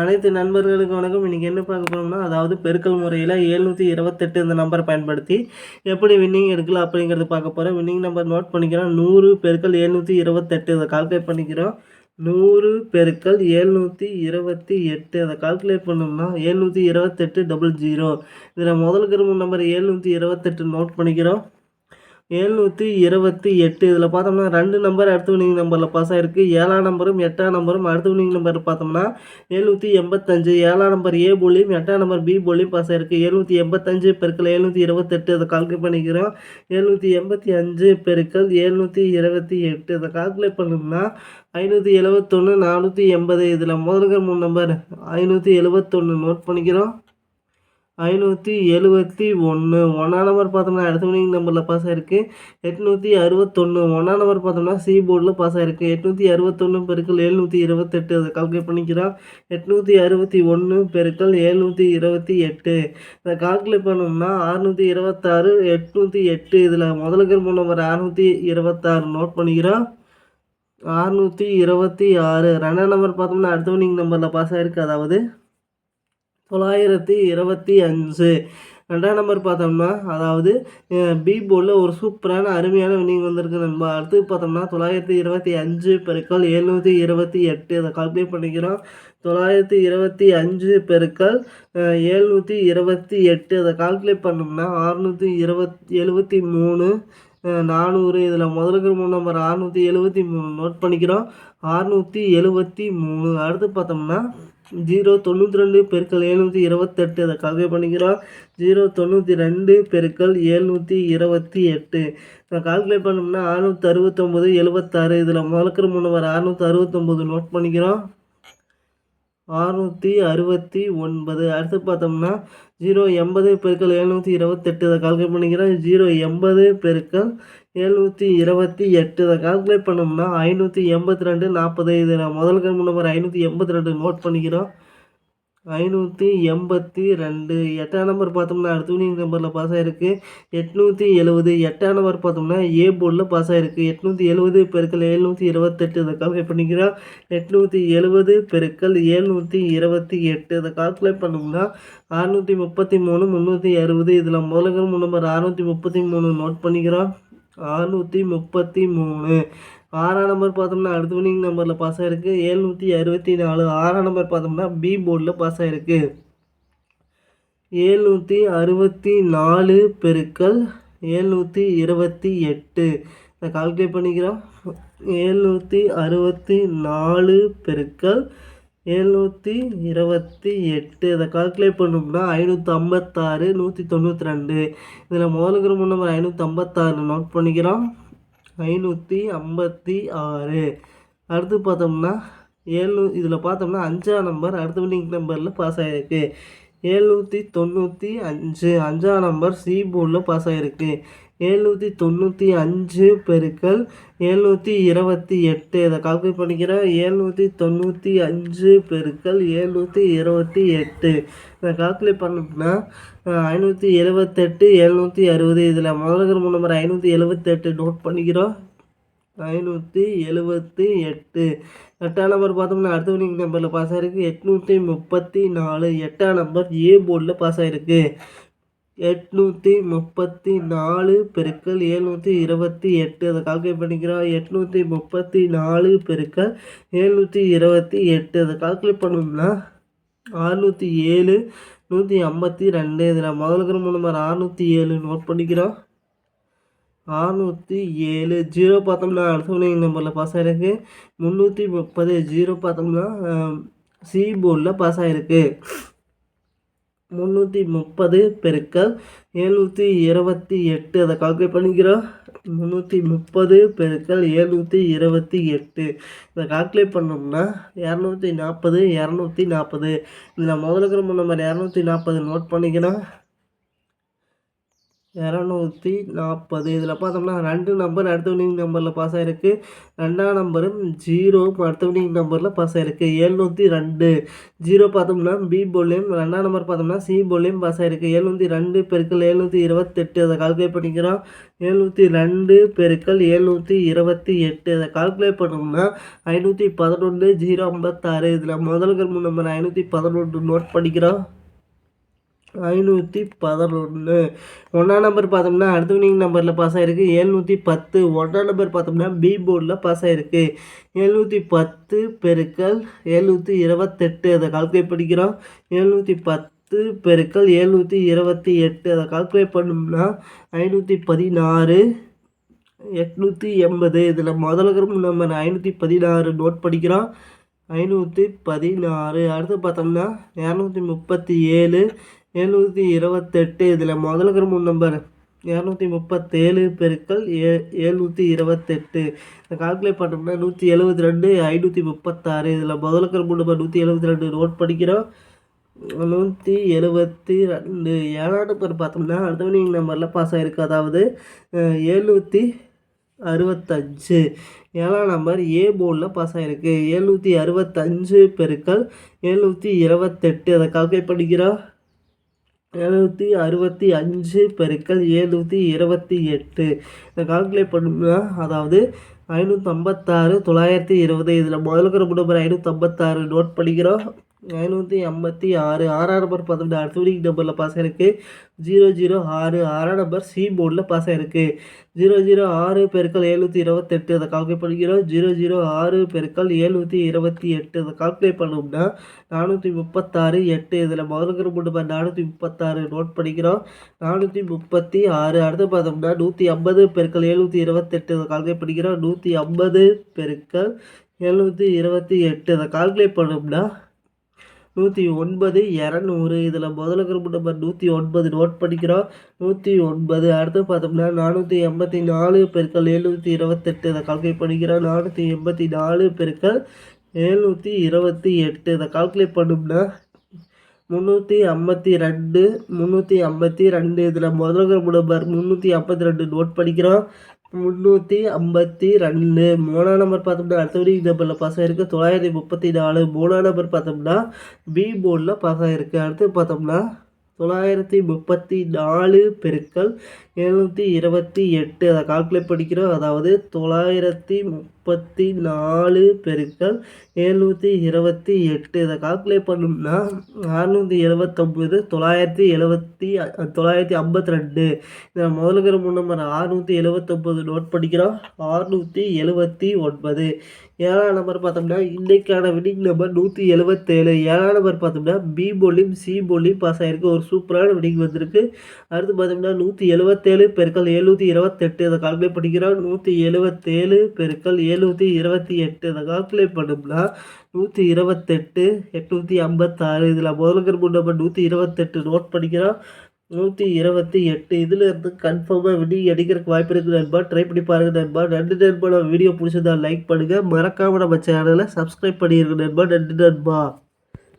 அனைத்து நண்பர்களுக்கும் வணக்கம். இன்றைக்கி என்ன பார்க்க போகிறோம்னா அதாவது பெருக்கல் முறையில் எழுநூற்றி இருபத்தெட்டு இந்த நம்பரை பயன்படுத்தி எப்படி வின்னிங் எடுக்கலாம் அப்படிங்கிறது பார்க்க போகிறோம் வின்னிங் நம்பர் நோட் பண்ணிக்கிறோம். நூறு பெருக்கல் எழுநூற்றி இருபத்தெட்டு இதை கால்குலேட் பண்ணிக்கிறோம். நூறு பெருக்கல் எழுநூற்றி இருபத்தி எட்டு அதை கால்குலேட் பண்ணோம்னா எழுநூற்றி இருபத்தெட்டு டபுள் ஜீரோ இதில் முதல் கிரும நம்பர் எழுநூற்றி இருபத்தெட்டு நோட் பண்ணிக்கிறோம். எழுநூற்றி இருபத்தி எட்டு. இதில் பார்த்தோம்னா ரெண்டு நம்பர் அடுத்த வினிங் நம்பரில் பாஸ் ஆகிருக்கு ஏழாம் நம்பரும் எட்டாம் நம்பரும் அடுத்த வினிங் நம்பர் பார்த்தோம்னா எழுநூற்றி எண்பத்தஞ்சு. ஏழாம் நம்பர் ஏ போலியும் எட்டாம் நம்பர் பி போலியும் பாஸ் ஆகிருக்கு எழுநூற்றி எண்பத்தஞ்சு பெருக்கள் எழுநூற்றி இருபத்தெட்டு. அதை கால்குலேட் பண்ணிக்கிறோம். எழுநூற்றி எண்பத்தி அஞ்சு பெருக்கள் எழுநூற்றி இருபத்தி எட்டு. அதை கால்குலேட் பண்ணோம்னா ஐநூற்றி எழுபத்தொன்று நானூற்றி எண்பது. இதில் முதல்கள் மூணு நம்பர் ஐநூற்றி எழுபத்தொன்று நோட் பண்ணிக்கிறோம். ஐநூற்றி எழுபத்தி ஒன்று ஒன்றாம் நம்பர் பார்த்தோம்னா அடுத்த வினிங் நம்பரில் பாஸ் ஆகிருக்கு எட்நூற்றி அறுபத்தொன்று ஒன்றாம் நம்பர் பார்த்தோம்னா சி போர்டில் பாஸ் ஆகிருக்கு எட்நூற்றி அறுபத்தொன்று பெருக்கள் எழுநூற்றி இருபத்தெட்டு. அதை கால்குலேட் பண்ணிக்கிறோம். எட்நூற்றி அறுபத்தி ஒன்று பெருக்கள் எழுநூற்றி இருபத்தி எட்டு. இதை கால்குலேட் பண்ணோம்னா அறுநூற்றி இருபத்தாறு எட்நூற்றி எட்டு. இதில் முதல்ல மூணு நம்பர் அறுநூற்றி இருபத்தாறு நோட் பண்ணிக்கிறோம். அறுநூற்றி இருபத்தி ஆறு. ரெண்டாம் நம்பர் பார்த்தோம்னா அடுத்த வினிங் நம்பரில் பாஸ் ஆகிருக்கு அதாவது தொள்ளாயிரத்தி இருபத்தி அஞ்சு. ரெண்டாம் நம்பர் பார்த்தோம்னா அதாவது பி போர்டில் ஒரு சூப்பரான அருமையான வினிங் வந்திருக்கு நண்பா. அடுத்து பார்த்தோம்னா தொள்ளாயிரத்தி இருபத்தி அஞ்சு பெருக்கள் எழுநூற்றி இருபத்தி எட்டு. அதை கால்குலேட் பண்ணிக்கிறோம். தொள்ளாயிரத்தி இருபத்தி அஞ்சு பெருக்கள் எழுநூற்றி இருபத்தி எட்டு. அதை கால்குலேட் பண்ணோம்னா அறுநூற்றி இருபத் எழுபத்தி மூணு நானூறு. இதில் முதலுக்கு மூணு நம்பர் அறுநூற்றி எழுபத்தி மூணு. நோட் பண்ணிக்கிறோம். அறுநூற்றி எழுபத்தி மூணு. அடுத்து பார்த்தோம்னா ஜீரோ தொண்ணூற்றி ரெண்டு பெருக்கள் எழுநூற்றி இருபத்தெட்டு. அதை கால்குலேட் பண்ணிக்கிறோம். ஜீரோ தொண்ணூற்றி ரெண்டு பெருக்கள் எழுநூற்றி இருபத்தி எட்டு. நான் கால்குலேட் பண்ணோம்னா அறுநூற்றி அறுபத்தொம்போது எழுபத்தாறு. இதில் முதலுக்கிற முன்னவர் அறுநூற்றி அறுபத்தொம்போது நோட் பண்ணிக்கிறோம். அறுநூற்றி அறுபத்தி ஒன்பது. அடுத்து பார்த்தோம்னா ஜீரோ எண்பது பெருக்கள் எழுநூற்றி இருபத்தெட்டு இதை கால்குலேட் பண்ணிக்கிறோம் ஜீரோ எண்பது பெருக்கள் எழுநூற்றி இருபத்தி எட்டு இதை கால்குலேட் பண்ணோம்னா ஐநூற்றி எண்பத்தி ரெண்டு நாற்பது. இதில் முதல் கண் நம்பர் ஐநூற்றி எண்பத்தி ரெண்டு நோட் பண்ணிக்கிறோம். ஐநூற்றி எண்பத்தி ரெண்டு. எட்டாம் நம்பர் பார்த்தோம்னா அடுத்தவனிங் நம்பரில் பாஸ் ஆகிருக்கு எட்நூற்றி எழுபது எட்டாம் நம்பர் பார்த்தோம்னா ஏ போர்டில் பாஸ் ஆகிருக்கு எட்நூற்றி எழுபது பெருக்கள் எழுநூற்றி இருபத்தெட்டு. இதை கால்குலேட் பண்ணிக்கிறோம் எட்நூற்றி எழுபது பெருக்கள் ஏழ்நூற்றி இருபத்தி எட்டு. இதை கால்குலேட் பண்ணோம்னா அறுநூற்றி முப்பத்தி மூணு முந்நூற்றி அறுபது. இதில் முதல்ல நம்பர் அறுநூற்றி முப்பத்தி மூணு நோட் பண்ணிக்கிறோம் அறுநூற்றி முப்பத்தி மூணு. ஆறாம் நம்பர் பார்த்தோம்னா அடுத்த வினிங் நம்பரில் பாஸ் ஆகிருக்கு ஏழ்நூற்றி அறுபத்தி நாலு ஆறாம் நம்பர் பார்த்தோம்னா பி போர்டில் பாஸ் ஆகிருக்கு ஏழ்நூற்றி அறுபத்தி நாலு பெருக்கள் ஏழ்நூற்றி இருபத்தி எட்டு. இதை கால்குலேட் பண்ணிக்கிறோம். ஏழ்நூற்றி அறுபத்தி நாலு பெருக்கள் எழுநூற்றி இருபத்தி எட்டு. இதை கால்குலேட் பண்ணோம்னா ஐநூற்றி ஐம்பத்தாறு நூற்றி தொண்ணூற்றி ரெண்டு. இதில் முதலுங்கிற நம்பர் ஐநூற்றி ஐம்பத்தாறு நோட் பண்ணிக்கிறோம். ஐநூற்றி ஐம்பத்தி ஆறு. அடுத்து பார்த்தோம்னா ஏழ்நூ இதில் பார்த்தோம்னா அஞ்சாம் நம்பர் அடுத்த வின்னிங் நம்பரில் பாஸ் ஆகிருக்கு ஏழ்நூற்றி தொண்ணூற்றி அஞ்சு அஞ்சாம் நம்பர் சி போர்டில் பாஸ் ஆகிருக்கு ஏழ்நூற்றி தொண்ணூற்றி அஞ்சு பெருக்கள் எழுநூற்றி இருபத்தி எட்டு. இதை கால்குலேட் பண்ணிக்கிறேன். ஏழ்நூற்றி தொண்ணூற்றி அஞ்சு பெருக்கள் எழுநூற்றி இருபத்தி எட்டு. இதை கால்குலேட் பண்ணோம்னா ஐநூற்றி எழுபத்தெட்டு எழுநூற்றி அறுபது. இதில் முதல்ல நம்பர் ஐநூற்றி எழுபத்தெட்டு நோட் பண்ணிக்கிறோம். ஐநூற்றி எழுபத்தி எட்டு. எட்டாம் நம்பர் பார்த்தோம்னா அடுத்த வினிங் நம்பரில் பாஸ் ஆகிருக்கு எட்நூற்றி முப்பத்தி நாலு. எட்டாம் நம்பர் ஏ போர்டில் பாஸ் ஆகிருக்கு எட்நூற்றி முப்பத்தி நாலு பெருக்கள் ஏழ்நூற்றி இருபத்தி எட்டு. அதை கால்குலேட் பண்ணிக்கிறோம் எட்நூற்றி முப்பத்தி நாலு பெருக்கள் ஏழ்நூற்றி இருபத்தி எட்டு. அதை கால்குலேட் பண்ணோம்னா அறுநூற்றி ஏழு நூற்றி ஐம்பத்தி ரெண்டு. இதில் முதலுக்கு மூணு மாதிரி அறுநூற்றி ஏழு நோட் பண்ணிக்கிறோம். அறுநூற்றி ஏழு ஜீரோ பார்த்தோம்னா அடுத்தவனை நம்பரில் பாஸ் ஆகிருக்கு முந்நூற்றி முப்பது ஜீரோ பார்த்தோம்னா சி போர்டில் பாஸ் ஆகிருக்கு முந்நூற்றி முப்பது பெருக்கள் எழுநூற்றி இருபத்தி எட்டு அதை கால்குலேட் பண்ணிக்கிறோம். முந்நூற்றி முப்பது பெருக்கள் எழுநூற்றி இருபத்தி எட்டு இதை கால்குலேட் பண்ணோம்னா இரநூத்தி நாற்பது இரநூத்தி நாற்பது. இதில் முதல்ல இருக்கிற நம்பர் இரநூத்தி நாற்பது நோட் பண்ணிக்கிறோம். இரநூத்தி நாற்பது. இதில் பார்த்தோம்னா ரெண்டு நம்பர் அடுத்த வினிங் நம்பரில் பாஸ் ஆகிருக்கு ரெண்டாம் நம்பரும் ஜீரோ அடுத்த வினிங் நம்பரில் பாஸ் ஆகிருக்கு எழுநூற்றி ரெண்டு. ஜீரோ பார்த்தோம்னா பி போலையும் ரெண்டாம் நம்பர் பார்த்தோம்னா சி போலையும் பாஸ் ஆகிருக்கு எழுநூற்றி ரெண்டு பெருக்கள் எழுநூற்றி இருபத்தெட்டு. அதை கால்குலேட் பண்ணிக்கிறோம். எழுநூற்றி ரெண்டு பெருக்கள் எழுநூற்றி இருபத்தி எட்டு அதை கால்குலேட் பண்ணோம்னா ஐநூற்றி பதினொன்று ஜீரோ ஐம்பத்தாறு. இதில் முதல்கள் நம்பர் ஐநூற்றி பதினொன்று நோட் பண்ணிக்கிறோம். ஐநூற்றி பதினொன்று ஒன்றாம் நம்பர் பார்த்தோம்னா அடுத்த வினிங் நம்பரில் பாஸ் ஆகிருக்கு எழுநூற்றி பத்து. ஒன்றாம் நம்பர் பார்த்தோம்னா பி போர்டில் பாஸ் ஆகிருக்கு எழுநூற்றி பத்து பெருக்கல் எழுநூற்றி இருபத்தெட்டு. அதை கால்குலேட் பண்ணிக்கிறோம். எழுநூற்றி பத்து பெருக்கல் எழுநூற்றி இருபத்தி எட்டு. அதை கால்குலேட் பண்ணோம்னா ஐநூற்றி பதினாறு. எட்நூற்றி எண்பது. இதில் முதல்ல நம்ம ஐநூற்றி பதினாறு நோட் படிக்கிறோம் ஐநூற்றி பதினாறு. அடுத்து பார்த்தோம்னா இரநூத்தி முப்பத்தி ஏழு. எழுநூற்றி இருபத்தெட்டு. இதில் முதல்ல மூணு நம்பர் இரநூத்தி முப்பத்தேழு பெருக்கள் ஏ எழுநூற்றி இருபத்தெட்டு. இதை கால்குலேட் பண்ணோம்னா நூற்றி எழுபத்தி ரெண்டு ஐநூற்றி முப்பத்தாறு. இதில் முதல்ல மூணு நம்பர் நூற்றி எழுபத்தி ரெண்டு. நோட் படிக்கிறோம். நூற்றி எழுபத்தி ரெண்டு. ஏழாம் நம்பர் பார்த்தோம்னா அடுத்த நம்பரில் பாஸ் ஆகிருக்கு அதாவது எழுநூற்றி அறுபத்தஞ்சு. ஏழாம் நம்பர் ஏ போர்டில் பாஸ் ஆகிருக்கு எழுநூற்றி அறுபத்தஞ்சு பெருக்கள் எழுநூற்றி இருபத்தெட்டு. அதை கால்குலேட் பண்ணிக்கிறோம். எழுநூற்றி அறுபத்தி அஞ்சு பெருக்கல் ஏழ்நூற்றி இருபத்தி எட்டு. இதை கால்குலேட் பண்ணோம்னா அதாவது ஐநூற்றம்பத்தாறு தொள்ளாயிரத்தி இருபது. இதில் முதல்ல நம்பர் ஐநூற்றம்பத்தாறு நோட் பண்ணிக்கிறோம். ஐநூற்றி ஐம்பத்தி ஆறு ஆறாம் நம்பர் பார்த்தோம்னா அடுத்த நம்பரில் பாஸ் ஆயிருக்கு. ஜீரோ ஜீரோ ஆறு ஆறாம் நம்பர் சி போர்டில் பாஸ் ஆயிருக்கு. ஜீரோ ஜீரோ ஆறு பெருக்கள் எழுநூற்றி இருபத்தெட்டு அதை கால்குலேட் பண்ணிக்கிறோம். ஜீரோ ஜீரோ ஆறு பெருக்கள் எழுநூற்றி இருபத்தி எட்டு அதை கால்குலேட் பண்ணோம்னா நானூற்றி முப்பத்தாறு எட்டு இதில் முதல்கிற மட்டும் நானூற்றி முப்பத்தாறு நோட் பண்ணிக்கிறோம். நானூற்றி முப்பத்தி ஆறு அடுத்து பார்த்தோம்னா நூற்றி ஐம்பது பெருக்கள் எழுநூற்றி இருபத்தெட்டு அதை கால்குலேட் பண்ணிக்கிறோம். நூற்றி ஐம்பது பெருக்கள் எழுநூற்றி இருபத்தி எட்டு அதை கால்குலேட் பண்ணோம்னா நூற்றி ஒன்பது இரநூறு. இதில் முதல்ல குரூப் நம்பர் நூற்றி ஒன்பது நோட் பண்ணிக்கிறோம். நூற்றி ஒன்பது அடுத்து பார்த்தோம்னா நானூற்றி எண்பத்தி நாலு பெருக்கள் எழுநூற்றி இருபத்தெட்டு. இதை கால்குலேட் பண்ணிக்கிறோம். நானூற்றி எண்பத்தி நாலு பெருக்கள் எழுநூற்றி இருபத்தி எட்டு. இதை கால்குலேட் பண்ணோம்னா முந்நூற்றி ஐம்பத்தி ரெண்டு முந்நூற்றி ஐம்பத்தி ரெண்டு. இதில் முதல்ல நம்பர் முந்நூற்றி ஐம்பத்தி ரெண்டு நோட் பண்ணிக்கிறோம். முந்நூற்றி ஐம்பத்தி ரெண்டு. மூணாம் நம்பர் பார்த்தோம்னா அடுத்த வரைக்கும் நம்பரில் பாஸ் ஆகிருக்கு தொள்ளாயிரத்தி முப்பத்தி நாலு. மூணாம் நம்பர் பார்த்தோம்னா பி போர்டில் பாஸ் ஆகிருக்கு அடுத்து பார்த்தோம்னா தொள்ளாயிரத்தி முப்பத்தி நாலு பெருக்கள் எழுநூற்றி இருபத்தி எட்டு. அதை கால்குலேட் பண்ணிக்கிறோம். அதாவது தொள்ளாயிரத்தி முப்பத்தி நாலு பெருக்கள் எழுநூற்றி இருபத்தி எட்டு. இதை கால்குலேட் பண்ணோம்னா அறுநூற்றி எழுபத்தொம்பது தொள்ளாயிரத்தி எழுபத்தி தொள்ளாயிரத்தி ஐம்பத்தி ரெண்டு. இதில் முதலுக்கிற மூணு நம்பர் அறுநூற்றி எழுபத்தொம்பது நோட் படிக்கிறோம் அறுநூற்றி எழுபத்தி ஒன்பது. ஏழாம் நம்பர் பார்த்தோம்னா இன்றைக்கான வினிங் நம்பர் நூற்றி எழுபத்தேழு ஏழாம் நம்பர் பார்த்தோம்னா பி போலியும் சி போலியும் பாஸ் ஆகிருக்கு ஒரு சூப்பரான வினிங் வந்திருக்கு. அடுத்து பார்த்தோம்னா நூற்றி எழுபத்தேழு பெருக்கள் எழுநூற்றி இருபத்தெட்டு அதை கால்குலேட் பண்ணிக்கிறோம். நூற்றி எழுபத்தேழு பெருக்கள் எழுநூற்றி இருபத்தி எட்டு அதை கால்குலேட் பண்ணோம்னா நூற்றி இருபத்தெட்டு எட்நூற்றி ஐம்பத்தாறு. இதில் முதலுக்கு முன் நம்பர் நூற்றி இருபத்தெட்டு நோட் பண்ணிக்கிறோம். நூற்றி இருபத்தி எட்டு இதுலேருந்து கன்ஃபார்மாக விடி அடிக்கிறதுக்கு வாய்ப்பு இருக்குது நண்பா. ட்ரை பண்ணி பாருங்கள் நண்பா. நன்றி நண்பா. நம்ம வீடியோ பிடிச்சிருந்தா லைக் பண்ணுங்கள் மறக்காமல் நம்ம சேனலை சப்ஸ்கிரைப் பண்ணியிருக்கேன் நண்பா. நன்றி நண்பா.